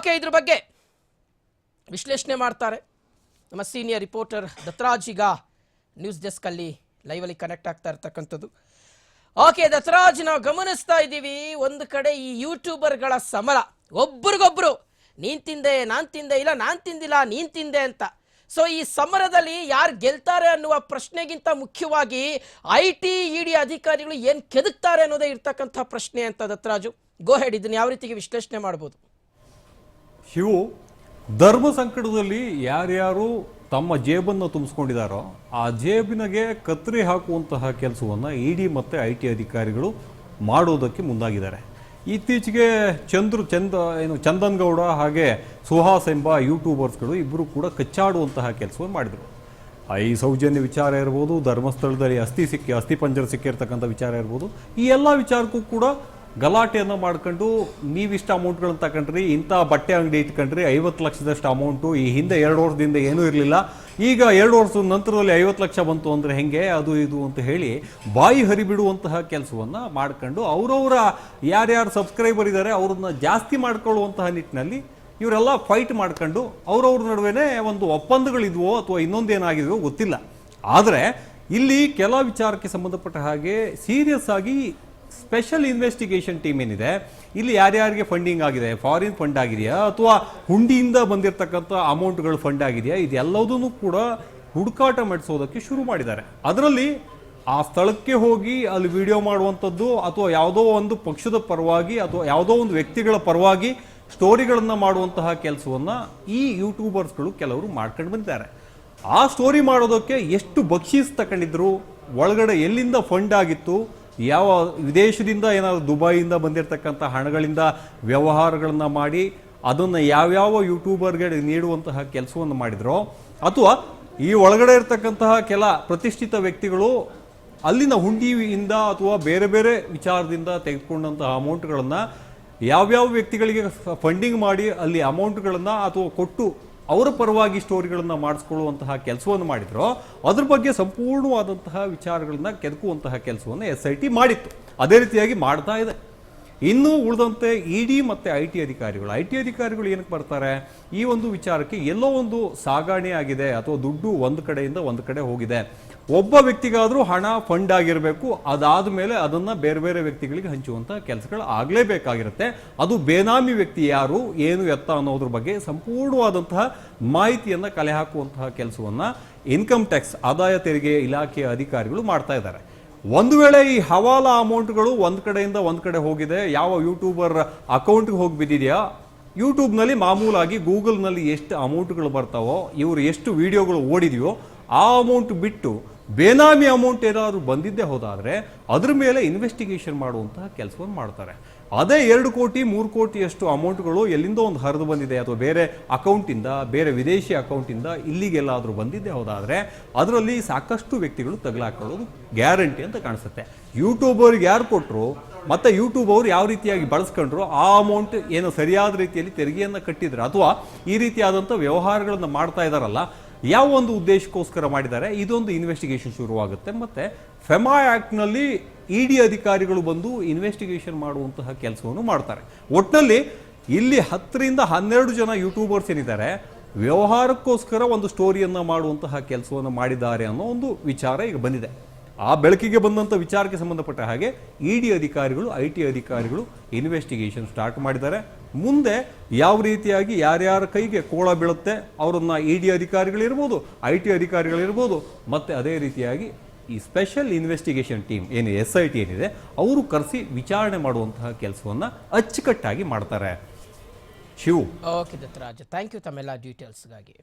Okay, ಇದ್ರ ಬಗ್ಗೆ ವಿಶ್ಲೇಷಣೆ ಮಾಡ್ತಾರೆ. ನಮ್ಮ ಸೀನಿಯರ್ ರಿಪೋರ್ಟರ್ ದತ್ತರಾಜ್ ಈಗ ನ್ಯೂಸ್ ಡೆಸ್ಕ್ ಅಲ್ಲಿ ಲೈವ್ ಅಲ್ಲಿ ಕನೆಕ್ಟ್ ಆಗ್ತಾ ಇರ್ತಕ್ಕಂಥದ್ದು. ಓಕೆ ದತ್ತರಾಜ್ ನಾವು ಗಮನಿಸ್ತಾ ಇದ್ದೀವಿ, ಒಂದು ಕಡೆ ಈ ಯೂಟ್ಯೂಬರ್ಗಳ ಸಮರ ಒಬ್ರಿಗೊಬ್ರು, ನೀನ್ ತಿಂದೆ, ನಾನ್ ತಿಂದೆ, ಇಲ್ಲ, ನಾನ್ ತಿಂದಿಲ್ಲ, ನೀನ್ ತಿಂದೆ ಅಂತ. ಸೊ ಈ ಸಮರದಲ್ಲಿ ಯಾರು ಗೆಲ್ತಾರೆ ಅನ್ನುವ ಪ್ರಶ್ನೆಗಿಂತ ಮುಖ್ಯವಾಗಿ ಐ ಟಿ ಇ ಡಿ ಅಧಿಕಾರಿಗಳು ಏನ್ ಕೆದಕ್ತಾರೆ ಅನ್ನೋದೇ ಇರ್ತಕ್ಕಂಥ ಪ್ರಶ್ನೆ ಅಂತ ದತ್ತರಾಜು ಗೋಹೆಡ್ ಇದನ್ನು ಯಾವ ರೀತಿಗೆ ವಿಶ್ಲೇಷಣೆ ಮಾಡ್ಬೋದು? ಶಿವು ಧರ್ಮ ಸಂಕಟದಲ್ಲಿ ಯಾರ್ಯಾರು ತಮ್ಮ ಜೇಬನ್ನು ತುಂಬಿಸ್ಕೊಂಡಿದ್ದಾರೋ ಆ ಜೇಬಿನಗೆ ಕತ್ರಿ ಹಾಕುವಂತಹ ಕೆಲಸವನ್ನು ಇ ಡಿ ಮತ್ತು ಐ ಟಿ ಅಧಿಕಾರಿಗಳು ಮಾಡೋದಕ್ಕೆ ಮುಂದಾಗಿದ್ದಾರೆ. ಇತ್ತೀಚೆಗೆ ಚಂದ್ರು ಚಂದ ಏನು ಚಂದನ್ಗೌಡ ಹಾಗೆ ಸುಹಾಸ್ ಎಂಬ ಯೂಟ್ಯೂಬರ್ಸ್ಗಳು ಇಬ್ಬರು ಕೂಡ ಕಚ್ಚಾಡುವಂತಹ ಕೆಲಸವನ್ನು ಮಾಡಿದರು. ಈ ಸೌಜನ್ಯ ವಿಚಾರ ಇರ್ಬೋದು, ಧರ್ಮಸ್ಥಳದಲ್ಲಿ ಅಸ್ಥಿ ಸಿಕ್ಕಿ, ಅಸ್ಥಿ ಪಂಜರ ಸಿಕ್ಕಿರ್ತಕ್ಕಂಥ ವಿಚಾರ ಇರ್ಬೋದು, ಈ ಎಲ್ಲ ವಿಚಾರಕ್ಕೂ ಕೂಡ ಗಲಾಟೆಯನ್ನು ಮಾಡ್ಕೊಂಡು ನೀವಿಷ್ಟು ಅಮೌಂಟ್ಗಳನ್ನ ತಗೊಂಡ್ರಿ, ಇಂಥ ಬಟ್ಟೆ ಅಂಗಡಿ ಇಟ್ಕೊಂಡ್ರಿ, ಐವತ್ತು ಲಕ್ಷದಷ್ಟು ಅಮೌಂಟು, ಈ ಹಿಂದೆ ಎರಡು ವರ್ಷದಿಂದ ಏನೂ ಇರಲಿಲ್ಲ. ಈಗ ಎರಡು ವರ್ಷದ ನಂತರದಲ್ಲಿ ಐವತ್ತು ಲಕ್ಷ ಬಂತು ಅಂದರೆ ಹೆಂಗೆ? ಅದು ಇದು ಅಂತ ಹೇಳಿ ಬಾಯಿ ಹರಿಬಿಡುವಂತಹ ಕೆಲಸವನ್ನು ಮಾಡ್ಕೊಂಡು ಅವರವರ ಯಾರ್ಯಾರು ಸಬ್ಸ್ಕ್ರೈಬರ್ ಇದ್ದಾರೆ ಅವ್ರನ್ನ ಜಾಸ್ತಿ ಮಾಡ್ಕೊಳ್ಳುವಂತಹ ನಿಟ್ಟಿನಲ್ಲಿ ಇವರೆಲ್ಲ ಫೈಟ್ ಮಾಡ್ಕೊಂಡು ಅವ್ರವ್ರ ನಡುವೆ ಒಂದು ಒಪ್ಪಂದಗಳಿದ್ವೋ ಅಥವಾ ಇನ್ನೊಂದೇನಾಗಿದೆಯೋ ಗೊತ್ತಿಲ್ಲ. ಆದರೆ ಇಲ್ಲಿ ಕೆಲ ವಿಚಾರಕ್ಕೆ ಸಂಬಂಧಪಟ್ಟ ಹಾಗೆ ಸೀರಿಯಸ್ ಆಗಿ ಸ್ಪೆಷಲ್ ಇನ್ವೆಸ್ಟಿಗೇಷನ್ ಟೀಮ್ ಏನಿದೆ? ಇಲ್ಲಿ ಯಾರ್ಯಾರಿಗೆ ಫಂಡಿಂಗ್ ಆಗಿದೆ? ಫಾರಿನ್ ಫಂಡ್ ಆಗಿದೆಯಾ? ಅಥವಾ ಹುಂಡಿಯಿಂದ ಬಂದಿರತಕ್ಕಂಥ ಅಮೌಂಟ್ಗಳು ಫಂಡ್ ಆಗಿದೆಯಾ? ಇದೆಲ್ಲದನ್ನು ಕೂಡ ಹುಡುಕಾಟ ಮಾಡಿಸೋದಕ್ಕೆ ಶುರು ಮಾಡಿದ್ದಾರೆ. ಅದರಲ್ಲಿ ಆ ಸ್ಥಳಕ್ಕೆ ಹೋಗಿ ಅಲ್ಲಿ ವಿಡಿಯೋ ಮಾಡುವಂಥದ್ದು ಅಥವಾ ಯಾವುದೋ ಒಂದು ಪಕ್ಷದ ಪರವಾಗಿ ಅಥವಾ ಯಾವುದೋ ಒಂದು ವ್ಯಕ್ತಿಗಳ ಪರವಾಗಿ ಸ್ಟೋರಿಗಳನ್ನು ಮಾಡುವಂತಹ ಕೆಲಸವನ್ನು ಈ ಯೂಟ್ಯೂಬರ್ಸ್ಗಳು ಕೆಲವರು ಮಾಡ್ಕೊಂಡು ಬಂದಿದ್ದಾರೆ. ಆ ಸ್ಟೋರಿ ಮಾಡೋದಕ್ಕೆ ಎಷ್ಟು ಬಕ್ಷೀಸ್ ತಗೊಂಡಿದ್ರು ಒಳಗಡೆ ಎಲ್ಲಿಂದ ಫಂಡ್ ಆಗಿತ್ತು? ಯಾವ ವಿದೇಶದಿಂದ ಏನಾದರೂ ದುಬೈಯಿಂದ ಬಂದಿರತಕ್ಕಂಥ ಹಣಗಳಿಂದ ವ್ಯವಹಾರಗಳನ್ನು ಮಾಡಿ ಅದನ್ನು ಯಾವ್ಯಾವ ಯೂಟ್ಯೂಬರ್ಗೆ ನೀಡುವಂತಹ ಕೆಲಸವನ್ನು ಮಾಡಿದ್ರೋ, ಅಥವಾ ಈ ಒಳಗಡೆ ಇರತಕ್ಕಂತಹ ಕೆಲ ಪ್ರತಿಷ್ಠಿತ ವ್ಯಕ್ತಿಗಳು ಅಲ್ಲಿನ ಹುಂಡಿಯಿಂದ ಅಥವಾ ಬೇರೆ ಬೇರೆ ವಿಚಾರದಿಂದ ತೆಗೆದುಕೊಂಡಂತಹ ಅಮೌಂಟ್ಗಳನ್ನು ಯಾವ್ಯಾವ ವ್ಯಕ್ತಿಗಳಿಗೆ ಫಂಡಿಂಗ್ ಮಾಡಿ ಅಲ್ಲಿ ಅಮೌಂಟ್ಗಳನ್ನು ಅಥವಾ ಕೊಟ್ಟು ಅವರ ಪರವಾಗಿ ಸ್ಟೋರಿಗಳನ್ನು ಮಾಡಿಸ್ಕೊಳ್ಳುವಂತಹ ಕೆಲಸವನ್ನು ಮಾಡಿದ್ರು, ಅದ್ರ ಬಗ್ಗೆ ಸಂಪೂರ್ಣವಾದಂತಹ ವಿಚಾರಗಳನ್ನ ಕೆದಕುವಂತಹ ಕೆಲಸವನ್ನು ಎಸ್ ಐ ಟಿ ಮಾಡಿತ್ತು. ಅದೇ ರೀತಿಯಾಗಿ ಮಾಡ್ತಾ ಇದೆ. ಇನ್ನು ಉಳಿದಂತೆ ಇ ಡಿ ಮತ್ತು ಐ ಟಿ ಅಧಿಕಾರಿಗಳು. ಐ ಟಿ ಅಧಿಕಾರಿಗಳು ಏನಕ್ಕೆ ಬರ್ತಾರೆ? ಈ ಒಂದು ವಿಚಾರಕ್ಕೆ ಎಲ್ಲೋ ಒಂದು ಸಾಗಾಣೆ ಆಗಿದೆ ಅಥವಾ ದುಡ್ಡು ಒಂದು ಕಡೆಯಿಂದ ಒಂದು ಕಡೆ ಹೋಗಿದೆ. ಒಬ್ಬ ವ್ಯಕ್ತಿಗಾದರೂ ಹಣ ಫಂಡ್ ಆಗಿರಬೇಕು. ಅದಾದ ಮೇಲೆ ಅದನ್ನು ಬೇರೆ ಬೇರೆ ವ್ಯಕ್ತಿಗಳಿಗೆ ಹಂಚುವಂಥ ಕೆಲಸಗಳು ಆಗಲೇಬೇಕಾಗಿರುತ್ತೆ. ಅದು ಬೇನಾಮಿ ವ್ಯಕ್ತಿ ಯಾರು, ಏನು ಎತ್ತ ಅನ್ನೋದ್ರ ಬಗ್ಗೆ ಸಂಪೂರ್ಣವಾದಂತಹ ಮಾಹಿತಿಯನ್ನು ಕಲೆ ಹಾಕುವಂತಹ ಕೆಲಸವನ್ನು ಇನ್ಕಮ್ ಟ್ಯಾಕ್ಸ್, ಆದಾಯ ತೆರಿಗೆ ಇಲಾಖೆಯ ಅಧಿಕಾರಿಗಳು ಮಾಡ್ತಾ ಇದ್ದಾರೆ. ಒಂದು ವೇಳೆ ಈ ಹವಾಲಾ ಅಮೌಂಟ್ಗಳು ಒಂದು ಕಡೆಯಿಂದ ಒಂದು ಕಡೆ ಹೋಗಿದೆ, ಯಾವ ಯೂಟ್ಯೂಬರ್ ಅಕೌಂಟ್ಗೆ ಹೋಗಿ ಬಿದ್ದಿದೆಯಾ ಯೂಟ್ಯೂಬ್ನಲ್ಲಿ ಮಾಮೂಲಾಗಿ ಗೂಗಲ್ನಲ್ಲಿ ಎಷ್ಟು ಅಮೌಂಟ್ಗಳು ಬರ್ತಾವೋ, ಇವರು ಎಷ್ಟು ವಿಡಿಯೋಗಳು ಓಡಿದೆಯೋ, ಆ ಅಮೌಂಟ್ ಬಿಟ್ಟು ಬೇನಾಮಿ ಅಮೌಂಟ್ ಏನಾದರೂ ಬಂದಿದ್ದೇ ಹೋದಾದರೆ ಅದ್ರ ಮೇಲೆ ಇನ್ವೆಸ್ಟಿಗೇಷನ್ ಮಾಡುವಂತಹ ಕೆಲಸವನ್ನು ಮಾಡ್ತಾರೆ. ಅದೇ ಎರಡು ಕೋಟಿ, ಮೂರು ಕೋಟಿಯಷ್ಟು ಅಮೌಂಟ್ಗಳು ಎಲ್ಲಿಂದೋ ಒಂದು ಹರಿದು ಬಂದಿದೆ. ಅಥವಾ ಬೇರೆ ಅಕೌಂಟಿಂದ ಬೇರೆ ವಿದೇಶಿ ಅಕೌಂಟಿಂದ ಇಲ್ಲಿಗೆಲ್ಲಾದರೂ ಬಂದಿದ್ದೇ ಹೋದಾದರೆ ಅದರಲ್ಲಿ ಸಾಕಷ್ಟು ವ್ಯಕ್ತಿಗಳು ತಗಲಾಕೊಳ್ಳೋದು ಗ್ಯಾರಂಟಿ ಅಂತ ಕಾಣಿಸುತ್ತೆ. ಯೂಟ್ಯೂಬರ್ಗೆ ಯಾರು ಕೊಟ್ಟರು ಮತ್ತು ಯೂಟ್ಯೂಬ್ ಅವರು ಯಾವ ರೀತಿಯಾಗಿ ಬಳಸ್ಕೊಂಡ್ರು, ಆ ಅಮೌಂಟ್ ಏನು ಸರಿಯಾದ ರೀತಿಯಲ್ಲಿ ತೆರಿಗೆಯನ್ನು ಕಟ್ಟಿದ್ರೆ, ಅಥವಾ ಈ ರೀತಿಯಾದಂಥ ವ್ಯವಹಾರಗಳನ್ನು ಮಾಡ್ತಾ ಇದ್ದಾರಲ್ಲ ಯಾವ ಒಂದು ಉದ್ದೇಶಕ್ಕೋಸ್ಕರ ಮಾಡಿದ್ದಾರೆ? ಇದೊಂದು ಇನ್ವೆಸ್ಟಿಗೇಷನ್ ಶುರುವಾಗುತ್ತೆ. ಮತ್ತು ಫೆಮಾ ಆ್ಯಕ್ಟ್ನಲ್ಲಿ ಇ ಡಿ ಅಧಿಕಾರಿಗಳು ಬಂದು ಇನ್ವೆಸ್ಟಿಗೇಷನ್ ಮಾಡುವಂತಹ ಕೆಲಸವನ್ನು ಮಾಡ್ತಾರೆ. ಒಟ್ಟಿನಲ್ಲಿ ಇಲ್ಲಿ ಹತ್ತರಿಂದ ಹನ್ನೆರಡು ಜನ ಯೂಟ್ಯೂಬರ್ಸ್ ಏನಿದ್ದಾರೆ, ವ್ಯವಹಾರಕ್ಕೋಸ್ಕರ ಒಂದು ಸ್ಟೋರಿಯನ್ನು ಮಾಡುವಂತಹ ಕೆಲಸವನ್ನು ಮಾಡಿದ್ದಾರೆ ಅನ್ನೋ ಒಂದು ವಿಚಾರ ಈಗ ಬಂದಿದೆ. ಆ ಬೆಳಕಿಗೆ ಬಂದಂಥ ವಿಚಾರಕ್ಕೆ ಸಂಬಂಧಪಟ್ಟ ಹಾಗೆ ಇ ಡಿ ಅಧಿಕಾರಿಗಳು ಐ ಟಿ ಅಧಿಕಾರಿಗಳು ಇನ್ವೆಸ್ಟಿಗೇಷನ್ ಸ್ಟಾರ್ಟ್ ಮಾಡಿದ್ದಾರೆ. ಮುಂದೆ ಯಾವ ರೀತಿಯಾಗಿ ಯಾರ್ಯಾರ ಕೈಗೆ ಕೋಳ ಬೀಳುತ್ತೆ ಅವರನ್ನು ಇ ಡಿ ಅಧಿಕಾರಿಗಳಿರ್ಬೋದು, ಐ ಟಿ ಅಧಿಕಾರಿಗಳಿರ್ಬೋದು, ಮತ್ತು ಅದೇ ರೀತಿಯಾಗಿ ಈ ಸ್ಪೆಷಲ್ ಇನ್ವೆಸ್ಟಿಗೇಷನ್ ಟೀಮ್ ಏನು ಎಸ್ ಐ ಟಿ ಏನಿದೆ, ಅವರು ಕರೆಸಿ ವಿಚಾರಣೆ ಮಾಡುವಂತಹ ಕೆಲಸವನ್ನು ಅಚ್ಚುಕಟ್ಟಾಗಿ ಮಾಡ್ತಾರೆ. Shivu. Okay Dattaraj thank you ತಮ್ಮೆಲ್ಲ ಡೀಟೇಲ್ಸ್ಗಾಗಿ